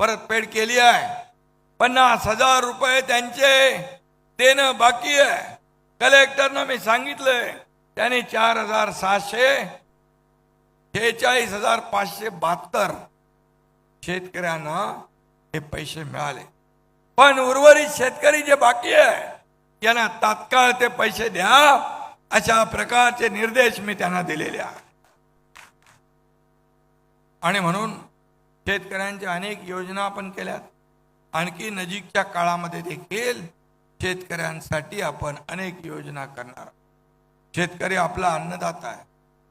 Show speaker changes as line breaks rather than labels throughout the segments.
परतफेड केली आहे. पन्नास हजार रुपये त्यांचे. देणं बाकी आहे. कलेक्टरनं मी सांगितलंय त्याने चार हजार सहाशे शेहेचाळीस हजार पाचशे बहात्तर शेतकऱ्यांना हे पैसे मिळाले. पण उर्वरित शेतकरी जे बाकी आहे यांना तात्काळ ते पैसे द्या अशा प्रकारचे निर्देश मी त्यांना दिलेले आहे आणि म्हणून शेतकऱ्यांच्या अनेक योजना आपण केल्यात. आणखी नजीकच्या काळामध्ये देखील शेतकऱ्यांसाठी आपण अनेक योजना करणार शेतकरी आपला अन्नदाता आहे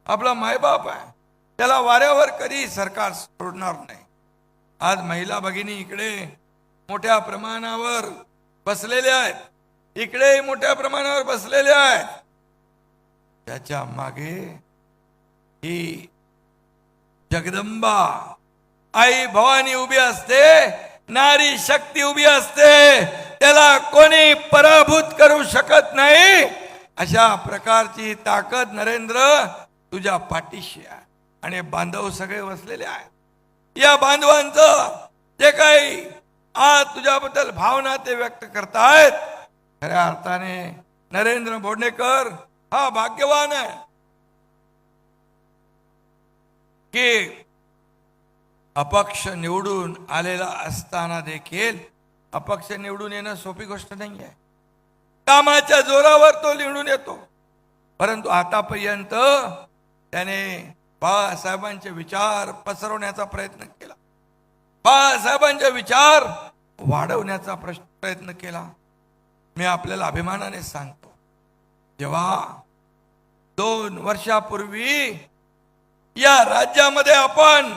आपला मायबाप आहे. त्याला वाऱ्यावर कधी सरकार सोडणार नाही. आज महिला भगिनी इकडे मोठ्या प्रमाणावर बसलेल्या आहेत. इकडे मोठ्या प्रमाणावर बसलेल्या आहेत. त्याच्यामागे ही जगदंबा आई भवानी उभी असते नारी शक्ती उभी असते त्याला कोणी पराभूत करू शकत नाही. अशा प्रकारची ताकद नरेंद्र तुझ्या पाठीशी आहे आणि बांधव सगळे बसलेले आहेत. या बांधवांचं जे काही आज तुझ्याबद्दल भावना ते व्यक्त करतायत खऱ्या अर्थाने नरेंद्र बोडणेकर हा भाग्यवान आहे. की अपक्ष निवडून आलेला असताना देखील अपक्ष निवडून येणं सोपी गोष्ट नाही आहे कामाच्या जोरावर तो निवडून येतो. परंतु आतापर्यंत त्याने बाळासाहेबांचे विचार पसरवण्याचा प्रयत्न केला. बाळासाहेबांचे विचार वाढवण्याचा प्रश्न प्रयत्न केला. मी आपल्याला अभिमानाने सांगतो जेव्हा दोन वर्षापूर्वी या राज्यामध्ये आपण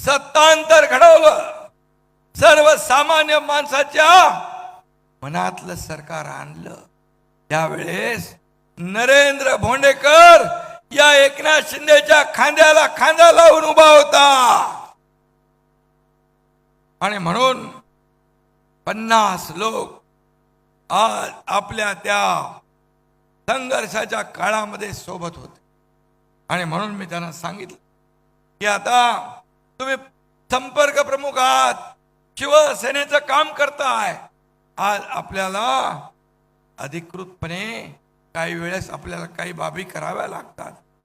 सत्तांतर घडवलं. सर्वसामान्य माणसाच्या मनातलं सरकार आणलं. त्यावेळेस नरेंद्र भोंडेकर या एकनाथ शिंदेच्या खांद्याला खांदा लावून उभा होता. आणि म्हणून पन्नास लोक आज आपल्या त्या संघर्षाच्या काळामध्ये सोबत होते. आणि म्हणून मी त्यांना सांगितलं की आता तुम्ही संपर्क प्रमुख आहात शिवसेनेचं काम करताय आज आपल्याला अधिकृतपणे काही वेळेस आपल्याला काही बाबी कराव्या लागतात.